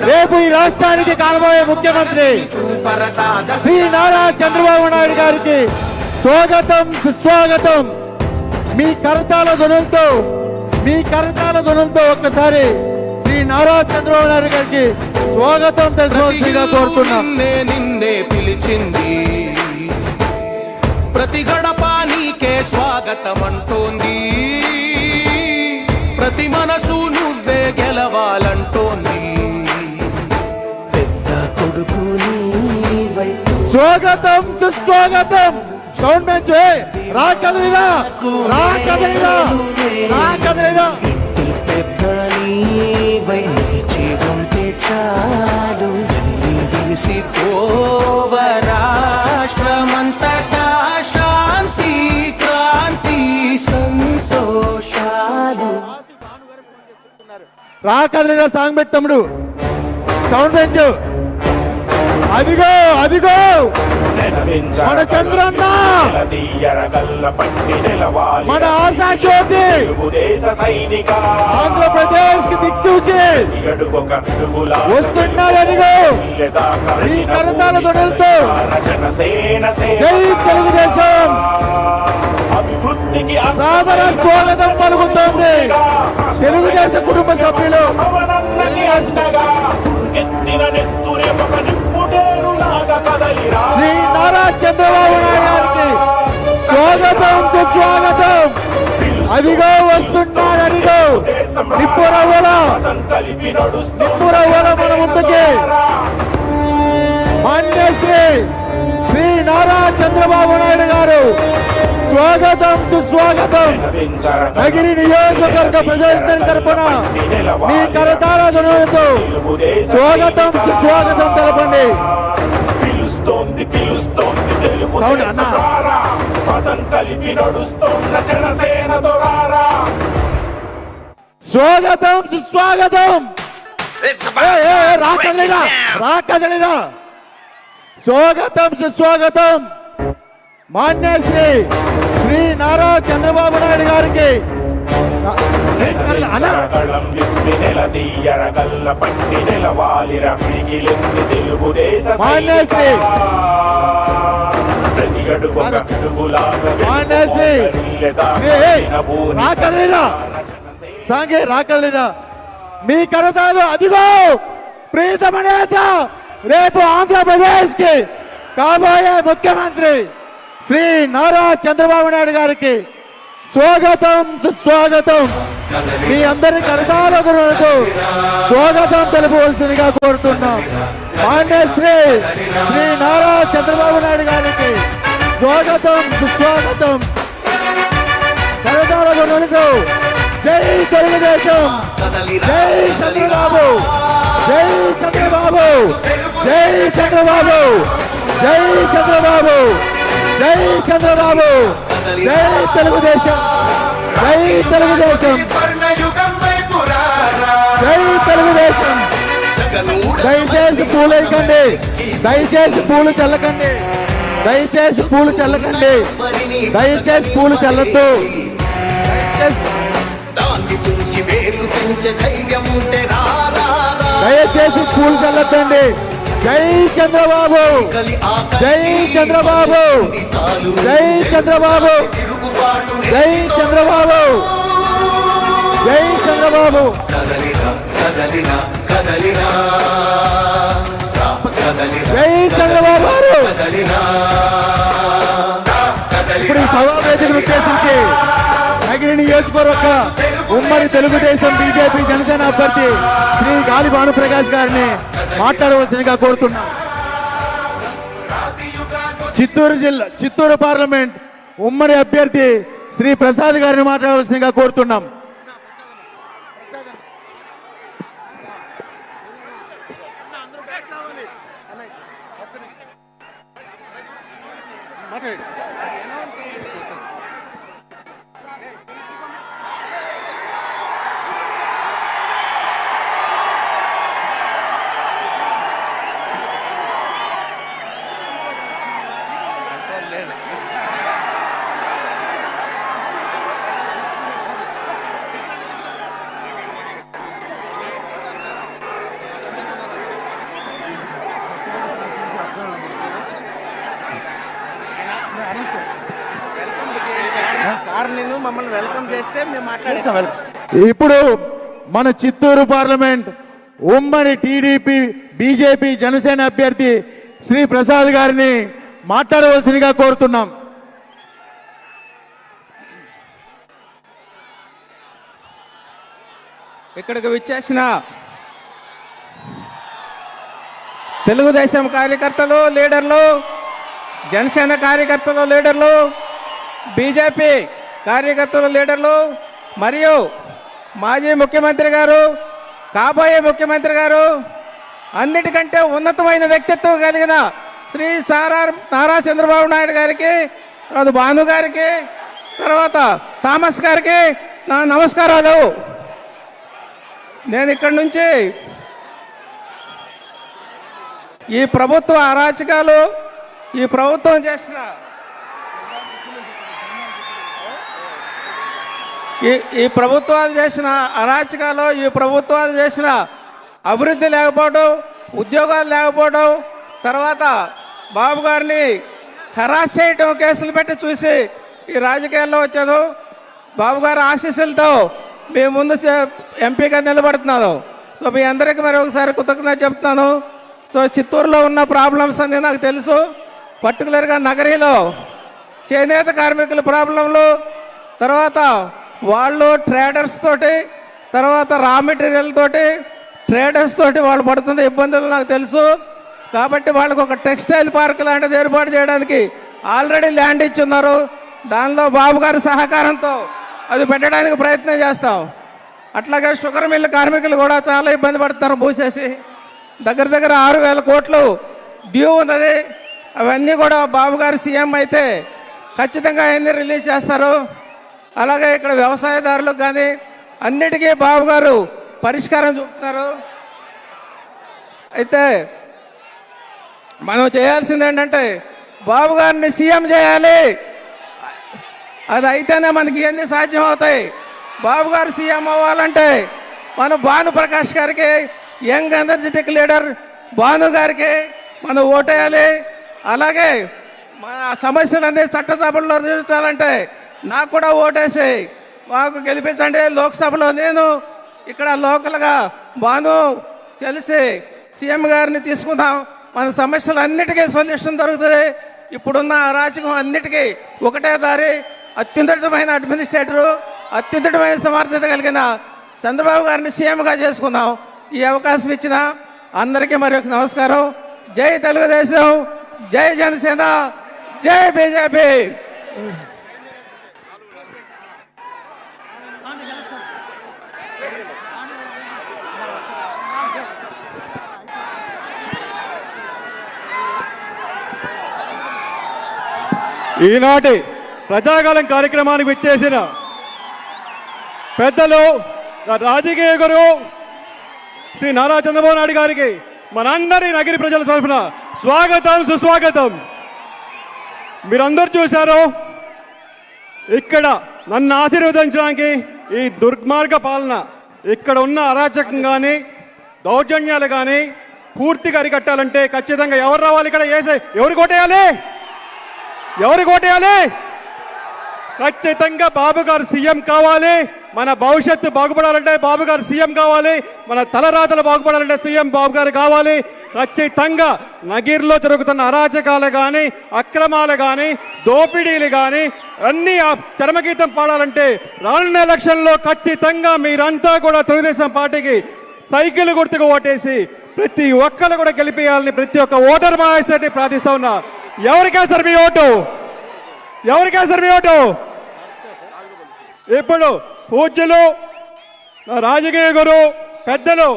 రేపు ఈ రాష్ట్రానికి కాబోయే ముఖ్యమంత్రి శ్రీ నారా చంద్రబాబు నాయుడు గారికి స్వాగతం సుస్వాగతం. మీ కరతాల ధ్వనులతో మీ కరతాల ధ్వనులతో ఒక్కసారి శ్రీ నారా చంద్రబాబు నాయుడు గారికి స్వాగతం తెలుసుకోవాల్సిందిగా కోరుతున్నాం. నిన్నే పిలిచింది. ప్రతి గడప నీకే స్వాగతం అంటోంది ప్రతి మనసు నువ్వే గెలవాలంటోంది. స్వాగతం సుస్వాగతం. సౌండ్ పెంచే రా కదలిరా. రా కదలిరా. రా కదలిరా. రాష్ట్రమంతటా శాంతి క్రాంతి సంతోషాలు. రా కదలిరా సాంగ్ పెట్టి తమ్ముడు. సౌండ్ పెంచు అదిగో అదిగో. మన చంద్రన్న మన ఆశా జ్యోతి. సైనిక. ఆంధ్రప్రదేశ్కి దిక్సూచి వస్తున్నాడు అదిగో. ఈ కరతాల జై తెలుగుదేశం. అభివృద్ధికి సాదర స్వాగతం పలుకుతోంది పదం కలిపి నడుస్తూ నిప్పురవ్వల మన ముందుకి. మాన్యశ్రీ శ్రీ నారా చంద్రబాబు నాయుడు గారు. స్వాగతం సుస్వాగతం. నగిరి నియోజకవర్గ ప్రజలందరి తరపున మీ కరతాల ధ్వనులతో స్వాగతం సుస్వాగతం తెలపండి. పిలుస్తోంది పిలుస్తోంది తెలుగు. పదం కలిపి నడుస్తోన్న జనసేన దొరారా స్వాగతం సుస్వాగతం! ఏ, ఏ, ఏ, రా కదలిరా రా కదలిరా! స్వాగతం సుస్వాగతం! మాన్యశ్రీ శ్రీ నారా చంద్రబాబు నాయుడు గారికి. మాన్యశ్రీ మాన్యశ్రీ సాంగే రా మీ కరతాలు అదిగో ప్రీతమ నేత రేపు ఆంధ్రప్రదేశ్కి కాబోయే ముఖ్యమంత్రి శ్రీ నారా చంద్రబాబు నాయుడు గారికి స్వాగతం సుస్వాగతం. మీ అందరి కరతాల స్వాగతం తెలుపవలసిందిగా కోరుతున్నాం. మాన్య శ్రీ శ్రీ నారా చంద్రబాబు నాయుడు గారికి స్వాగతం సుస్వాగతం. కరతాల గురువులతో జై తెలుగుదేశం! జై చంద్రబాబు! జై చంద్రబాబు! జై చంద్రబాబు! జై చంద్రబాబు! జై చంద్రబాబు! జై తెలుగుదేశం! జై తెలుగుదేశం! జై తెలుగుదేశం! దయచేసి పూలు వేయకండి! దయచేసి పూలు చల్లకండి! దయచేసి పూలు చల్లకండి! దయచేసి పూలు చల్లద్దు! దయచేసి తుంచి తుంచే ధైర్యం ఉంటే. దయచేసి పూలు చల్లద్దండి జై చంద్రబాబు. జై చంద్రబాబు. జై చంద్రబాబు. జై చంద్రబాబు. జై చంద్రబాబు. జై చంద్రబాబు. ఇప్పుడు ఈ సభా వేదికను ఉద్దేశించి నగిరి నియోజకవర్గ ఉమ్మడి తెలుగుదేశం బీజేపీ జనసేన అభ్యర్థి శ్రీ గాలి భానుప్రకాష్ గారిని మాట్లాడవలసిందిగా కోరుతున్నాం. చిత్తూరు జిల్లా చిత్తూరు పార్లమెంట్ ఉమ్మడి అభ్యర్థి శ్రీ ప్రసాద్ గారిని మాట్లాడవలసిందిగా కోరుతున్నాం. మమ్మల్ని వెల్కమ్ చేస్తే మేము మాట్లాడేస్తాం. ఇప్పుడు మన చిత్తూరు పార్లమెంట్ ఉమ్మడి టీడీపీ బీజేపీ జనసేన అభ్యర్థి శ్రీ ప్రసాద్ గారిని మాట్లాడవలసిందిగా కోరుతున్నాం. ఇక్కడికి విచ్చేసిన తెలుగుదేశం కార్యకర్తలు లీడర్లు జనసేన కార్యకర్తలు లీడర్లు బీజేపీ కార్యకర్తలు లీడర్లు మరియు మాజీ ముఖ్యమంత్రి గారు కాబోయే ముఖ్యమంత్రి గారు అన్నిటికంటే ఉన్నతమైన వ్యక్తిత్వం కలిగిన శ్రీ సారా నారా చంద్రబాబు నాయుడు గారికి తర్వాత భాను గారికి తర్వాత థామస్ గారికి నా నమస్కారాలు. నేను ఇక్కడి నుంచి ఈ ప్రభుత్వ అరాచకాలు ఈ ప్రభుత్వం చేసిన ఈ ఈ ప్రభుత్వాలు చేసిన అరాచకాలు ఈ ప్రభుత్వాలు చేసిన అభివృద్ధి లేకపోవడం ఉద్యోగాలు లేకపోవడం తర్వాత బాబు గారిని హెరాస్ చేయటం కేసులు పెట్టి చూసి ఈ రాజకీయాల్లో వచ్చాను. బాబు గారి ఆశీస్సులతో మీ ముందు ఎంపీగా నిలబడుతున్నాను. సో మీ అందరికీ మరి ఒకసారి కృతజ్ఞత చెప్తున్నాను. సో చిత్తూరులో ఉన్న ప్రాబ్లమ్స్ అన్నీ నాకు తెలుసు. పర్టికులర్గా నగరీలో చేనేత కార్మికుల ప్రాబ్లంలు తర్వాత వాళ్ళు ట్రేడర్స్ తోటి తర్వాత రా మెటీరియల్ తోటి ట్రేడర్స్ తోటి వాళ్ళు పడుతున్న ఇబ్బందులు నాకు తెలుసు. కాబట్టి వాళ్ళకు ఒక టెక్స్టైల్ పార్క్ లాంటిది ఏర్పాటు చేయడానికి ఆల్రెడీ ల్యాండ్ ఇచ్చున్నారు. దానిలో బాబు గారి సహకారంతో అది పెట్టడానికి ప్రయత్నం చేస్తాం. అట్లాగే షుగర్ మిల్ కార్మికులు కూడా చాలా ఇబ్బంది పడుతున్నారు మూసేసి. దగ్గర దగ్గర ఆరు వేల కోట్లు డ్యూ ఉన్నది. అవన్నీ కూడా బాబు గారు సీఎం అయితే ఖచ్చితంగా అవన్నీ రిలీజ్ చేస్తారు. అలాగే ఇక్కడ వ్యవసాయదారులకు కానీ అన్నిటికీ బాబు గారు పరిష్కారం చూపుతున్నారు. అయితే మనం చేయాల్సింది ఏంటంటే బాబు గారిని సీఎం చేయాలి. అది అయితేనే మనకి ఇవన్నీ సాధ్యం అవుతాయి బాబు గారు సీఎం అవ్వాలంటే మన భాను ప్రకాష్ గారికి యంగ్ ఎనర్జెటిక్ లీడర్ భాను గారికి మనం ఓటేయాలి. అలాగే మన సమస్యలన్నీ చట్టసభల్లో తీర్చాలంటే నాకు కూడా ఓటేసి. మాకు గెలిపించండి లోక్సభలో. నేను ఇక్కడ లోకల్గా బాను తెలిసి. సీఎం గారిని తీసుకుందాం. మన సమస్యలన్నిటికీ సొల్యూషన్ దొరుకుతుంది. ఇప్పుడున్న అరాచకం అన్నిటికీ ఒకటే దారి. అత్యున్నతమైన అడ్మినిస్ట్రేటరు అత్యున్నతమైన సమర్థత కలిగిన చంద్రబాబు గారిని సీఎంగా చేసుకుందాం. ఈ అవకాశం ఇచ్చిన అందరికీ మరొక నమస్కారం. జై తెలుగుదేశం జై జనసేన జై బీజేపీ. ఈనాటి ప్రజాకాలం కార్యక్రమానికి విచ్చేసిన పెద్దలు రాజకీయ గురువు శ్రీ నారా చంద్రబాబు నాయుడు గారికి మనందరి నగిరి ప్రజల తరఫున స్వాగతం సుస్వాగతం. మీరందరూ చూశారు ఇక్కడ నన్ను ఆశీర్వదించడానికి ఈ దుర్మార్గ పాలన ఇక్కడ ఉన్న అరాచకం కానీ దౌర్జన్యాలు కానీ పూర్తిగా అరికట్టాలంటే ఖచ్చితంగా ఎవరు రావాలి ఇక్కడ? వేసే ఎవరు కొట్టేయాలి ఎవరు కోటేయాలి ఖచ్చితంగా బాబు గారు సీఎం కావాలి. మన భవిష్యత్తు బాగుపడాలంటే బాబు గారు సీఎం కావాలి. మన తలరాతలు బాగుపడాలంటే సీఎం బాబు గారు కావాలి. ఖచ్చితంగా నగిరిలో జరుగుతున్న అరాచకాలు కానీ అక్రమాలు కానీ దోపిడీలు కానీ అన్నీ ఆ చరమగీతం పాడాలంటే రానున్న ఎలక్షన్లో ఖచ్చితంగా మీరంతా కూడా తెలుగుదేశం పార్టీకి సైకిల్ గుర్తుకు ఓటేసి ప్రతి ఒక్కరు కూడా గెలిపేయాలని ప్రతి ఒక్క ఓటర్ మహాశక్తి ప్రార్థిస్తా ఉన్నా. ఎవరికేస్తారు మీ ఓటు? ఎవరికేస్తారు మీ ఓటు? ఇప్పుడు పూజ్యులు రాజకీయ గురు పెద్దలు.